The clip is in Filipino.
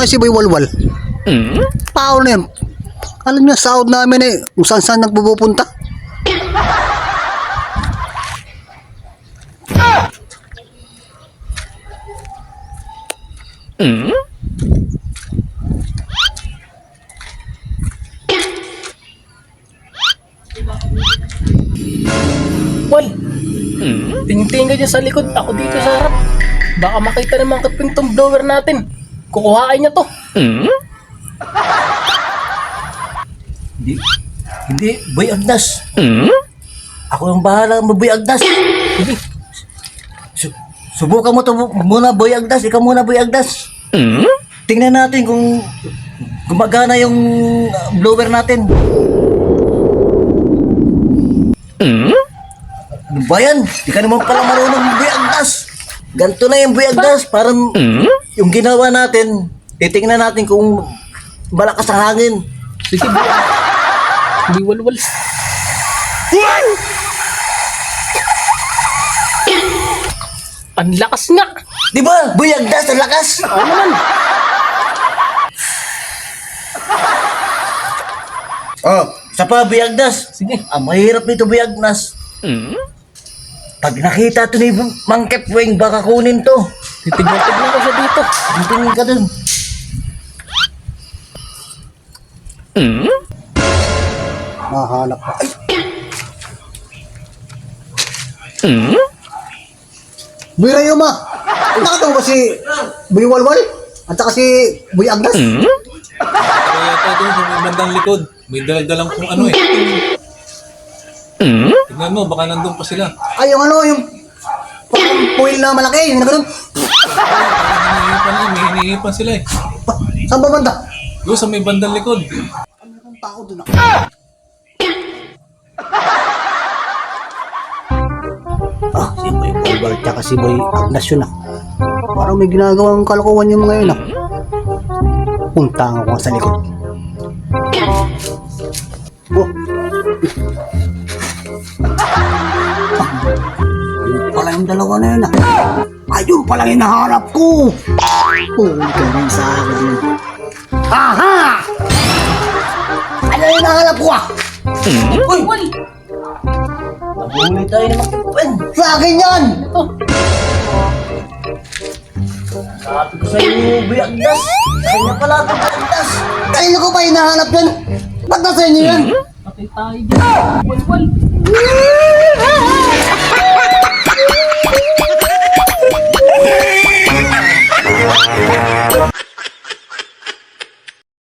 kay si Boy Walwal. Tao na yan. Alam niya, sahod namin eh. Kung saan saan nagpupunta. Wal, tingin-tingin ka dyan sa likod. Ako dito sa harap. Baka makita naman kaping tong blower natin. Kukuhain niya to. Hindi. Hindi, Boy Agnas. Ako ang bahala mo, Boy Agnas. Hindi. Su- subukan mo to muna, Boy Agnas. Ikaw muna, Boy Agnas. Tingnan natin kung gumagana yung uh, blower natin. Ano ba yan? Di ka naman pala marunong Boy Agnas. Ganto na yung Boy Agnas. Parang yung ginawa natin, titingnan natin kung malakas ang hangin. Sige, bro. Hindi walwal. Ang lakas nga. Di ba? Boy Agnas, ang lakas. Oo naman. Oh, sa pa, Biagnas. Sige. Ang mahirap nito, Biagnas. Pag nakita to ni Mang Kepwing, baka kunin to. Titignan-tignan ko siya dito. Tingin ka dun. Nahanap pa. Ay! Boy Rayuma! Nakatawa ba si Boy Walwal? At saka si Boy Agnes? Kaya yata doon sa may bandang likod. May daladalang kung ano eh. Tignan mo, baka nandun pa sila. Ay, yung ano, yung parang foil na malaki, yung ganun. Hinihipan eh, may hinihipan sila eh. Pa, saan ba banda? Doon sa may bandang likod. Ang tao doon ako. Ah, si Boy Walwal tsaka si Boy Agnes yun ah. Parang may ginagawang kalokohan yung mga yun ah. Punta ako sa likod. Oh. Yung dalawa na yun ah. Ayun pala yung nahanap ko. Huli ka rin sa akin. Aha! Ano yung nahanap ko ah? Uy! Nahuli tayo ni Mang Kepwing. Sa akin yan! Sabi ko sa'yo, Biagnas. Kanya pala ito, Biagnas. Kanino ko pa hinahanap yan? Ba't nasa inyo yan? Patay tayo dyan. Walwal. Ah!